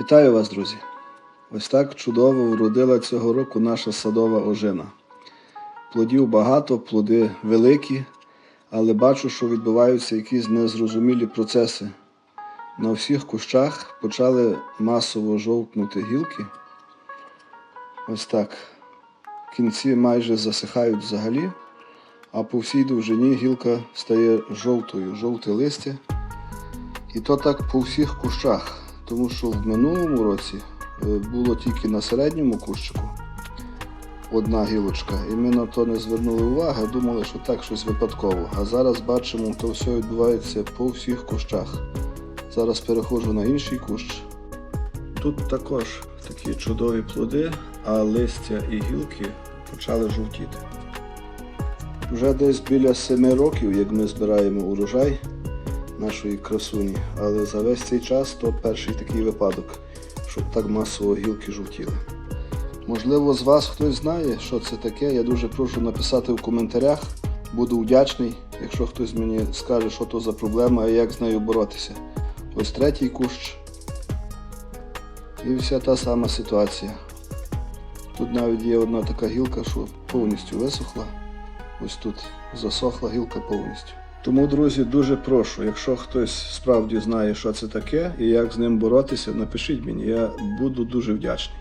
Вітаю вас, друзі! Ось так чудово вродила цього року наша садова ожина. Плодів багато, плоди великі, але бачу, що відбуваються якісь незрозумілі процеси. На всіх кущах почали масово жовтнути гілки. Ось так. Кінці майже засихають взагалі, а по всій довжині гілка стає жовтою, жовте листя. І то так по всіх кущах, тому що в минулому році е, було тільки на середньому кущику одна гілочка, і ми на то не звернули уваги, думали, що так щось випадково. А зараз бачимо, то все відбувається по всіх кущах. Зараз переходжу на інший кущ. Тут також такі чудові плоди, а листя і гілки почали жовтіти. Вже десь біля семи років, як ми збираємо урожай нашої красуні, але за весь цей час то перший такий випадок, щоб так масово гілки жовтіли. Можливо, з вас хтось знає, що це таке. Я дуже прошу написати в коментарях. Буду вдячний, якщо хтось мені скаже, що то за проблема і як з нею боротися. Ось третій кущ. І вся та сама ситуація. Тут навіть є одна така гілка, що повністю висохла. Ось тут засохла гілка повністю. Тому, друзі, дуже прошу, якщо хтось справді знає, що це таке і як з ним боротися, напишіть мені, я буду дуже вдячний.